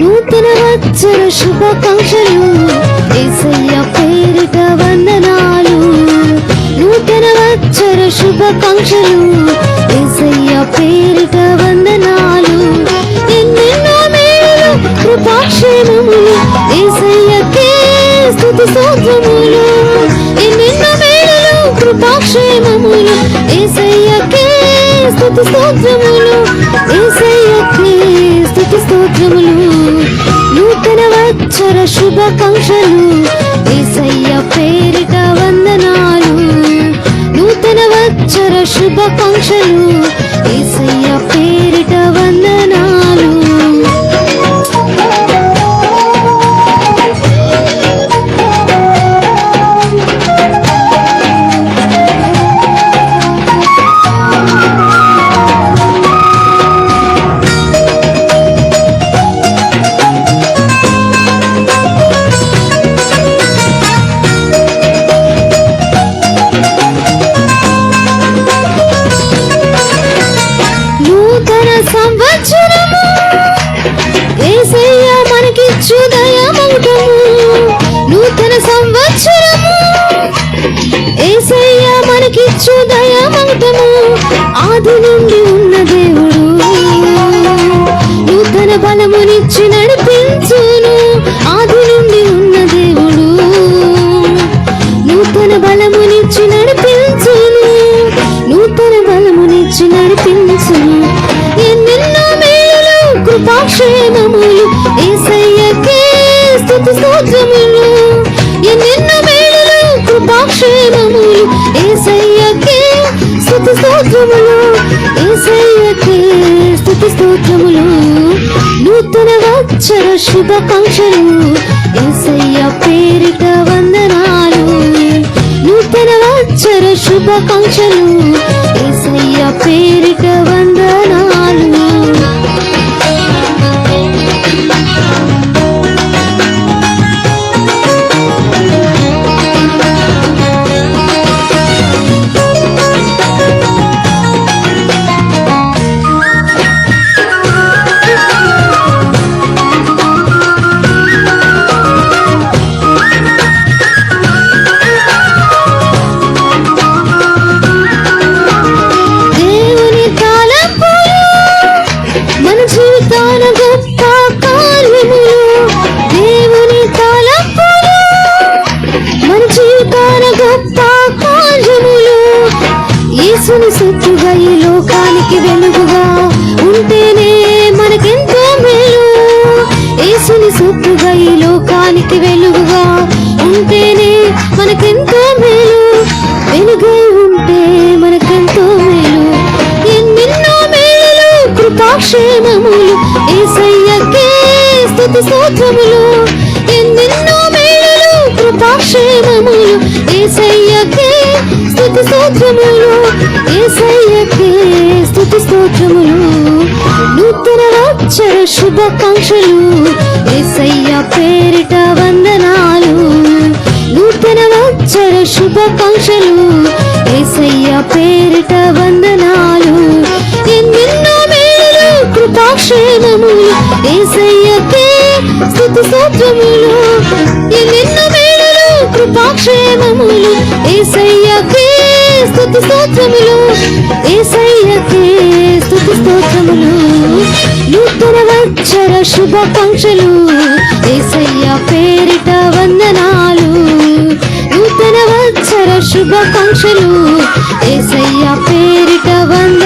నూతన వచ్చర శుభాకాంక్షలు. ఏసయ్య పేరిట వందనాలు. నూతన వచ్చర శుభాకాంక్షలు. ఏసయ్య పేరిట వందనాలు. ఎన్నెన్నో మేలు కృపాక్షేమములు. ఏసయ్యకే స్థుతి స్తోత్రములు ఎన్నెన్నో మేలు కృపాక్షేమములు. ఏసయ్యకే స్థుతి స్తోత్రములు ఏసయ్యకే స్థుతి స్తోత్రములు నూతన వచ్చర శుభాకాంక్షలు ఏసయ్య పేరిట వందనాలు. నూతన వచ్చర శుభాకాంక్షలు ఏసయ్య పేరిట వందనాలు. సంవత్సరము. ఏసయ్య మనకిచ్చు దయమౌటము. నూతన సంవత్సరము. ఏసయ్య మనకిచ్చు దయమౌటము. ఆది నుండి ఉన్న దేవుడు నూతన బలమునిచ్చి నడిపించును. ఆది నుండి ఉన్న దేవుడు నూతన బలమునిచ్చి నడిపి కృపాక్షేమములు ఏసయ్యకే స్థుతి స్తోత్రములు. ఏసయ్యకే స్థుతి స్తోత్రములు. నూతన వచ్చర శుభాకాంక్షలు. ఏసయ్య పేరిట వందనాలు. నూతన వచ్చర శుభాకాంక్షలు. ఏసయ్య పేరిట వందనాలు. యేసుని ఈ లోకానికి వెలుగుగా ఉంటేనే మనకెంతో మేలు. ఏసుని సొత్తుగా ఈ లోకానికి వెలుగుగా ఉంటేనే మనకెంతో మేలు. వెలుగై ఉంటే మనకెంతో మేలు. ఎన్నెన్నో మేలు కృపాక్షేమములు ఏసయ్యకే స్థుతి స్తోత్రములు. ఎన్నెన్నో మేలు కృపాక్షేమములు ఏసయ్యకే వచ్చర శుభాకాంక్షలు. ఏసయ్య పేరిట వందనాలు. నూతన వచ్చర శుభాకాంక్షలు. ఏసయ్య పేరిట వందనాలు. ఎన్నెన్నో మేలు కృపాక్షేమములు. ఏసయ్యకే స్థుతి సత్వములు ఎన్నెన్నో మేలు కృపాక్షేమములు. ఏసయ్యకే స్థుతి సత్వములు ఏసయ్యకే నూతన శుభాకాంక్షలు ఏసయ్య పేరిట వందనాలు. నూతన వచ్చర శుభాకాంక్షలు ఏసయ్య పేరిట వంద